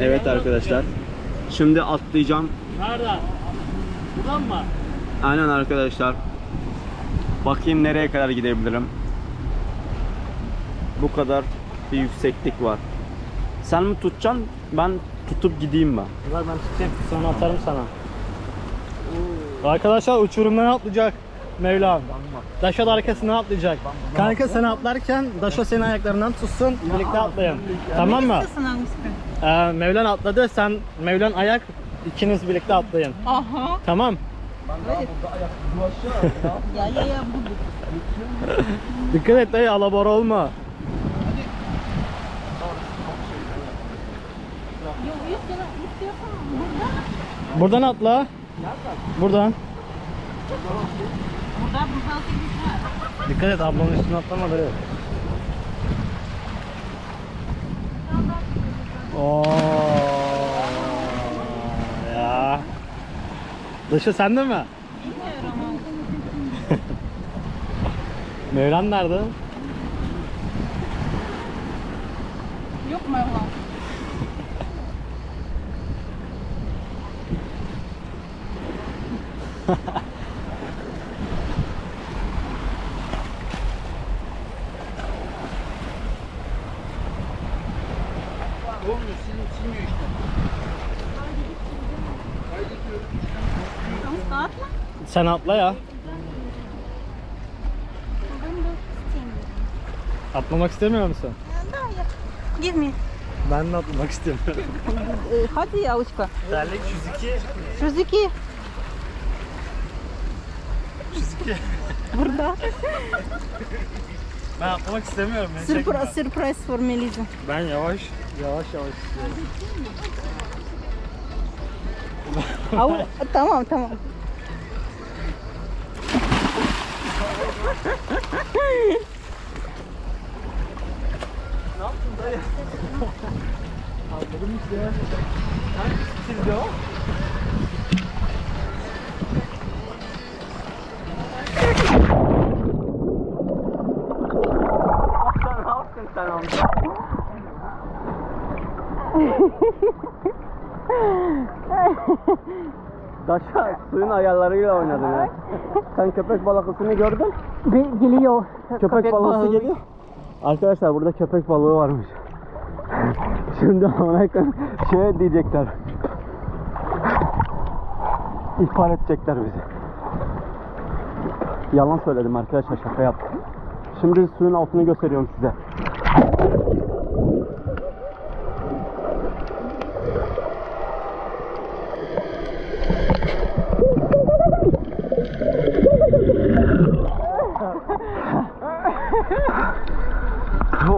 Evet arkadaşlar. Şimdi atlayacağım. Nereden? Buradan mı? Aynen arkadaşlar. Bakayım nereye kadar gidebilirim. Bu kadar bir yükseklik var. Sen mi tutacaksın? Ben tutup gideyim mi? Ben tutayım. Sonra atarım sana. Arkadaşlar uçurumdan atlayacak Mevlam. Daşo da arkasına atlayacak. Kanka sen atlarken Daşo senin ayaklarından tutsun. Birlikte atlayın. Tamam mı? Ee, Mevlan atladı. Sen Mevlan ayak. ikiniz birlikte atlayın. Aha. Tamam. Ya ya ya bu bu. Dikkat et dayı alabora olma. Yok yok yana istiyorsan burada. Buradan atla. Buradan. Burada burada güzel. Dikkat et ablanın üstüne atlama. Oo ya. Dışı sende mi? Bilmiyorum. Mevlan nerede? Yok Olmuyor, silmiyor, silmiyor işte. Kaydediyorum. Tamam, atla. Sen atla ya. Atlamak istemiyor musun? Hayır. Girmeyin. Ben de atlamak istemiyorum. Ee, Hadi Yavuşka. Terlik 102. Suzuki 102. Burada. Ben atlamak istemiyorum. Beni çekme. Surprise, surprise for Melisa. Ben yavaş yavaş yavaş istiyorum. Au, tamam tamam. Atladım işte. Hangi stilde o? Amca? Daşa suyun ayarlarıyla oynadın ya. Sen köpek balıkısını gördün. Geliyor. Köpek, balığı geliyor. Arkadaşlar burada köpek balığı varmış. Şimdi ona yakın şey diyecekler. İhbar edecekler bizi. Yalan söyledim arkadaşlar şaka yaptım. Şimdi suyun altını gösteriyorum size.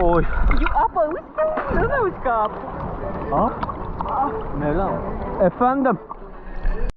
Oy. Apa uçka. Nasıl uçka? Ha? Mevlam. Efendim.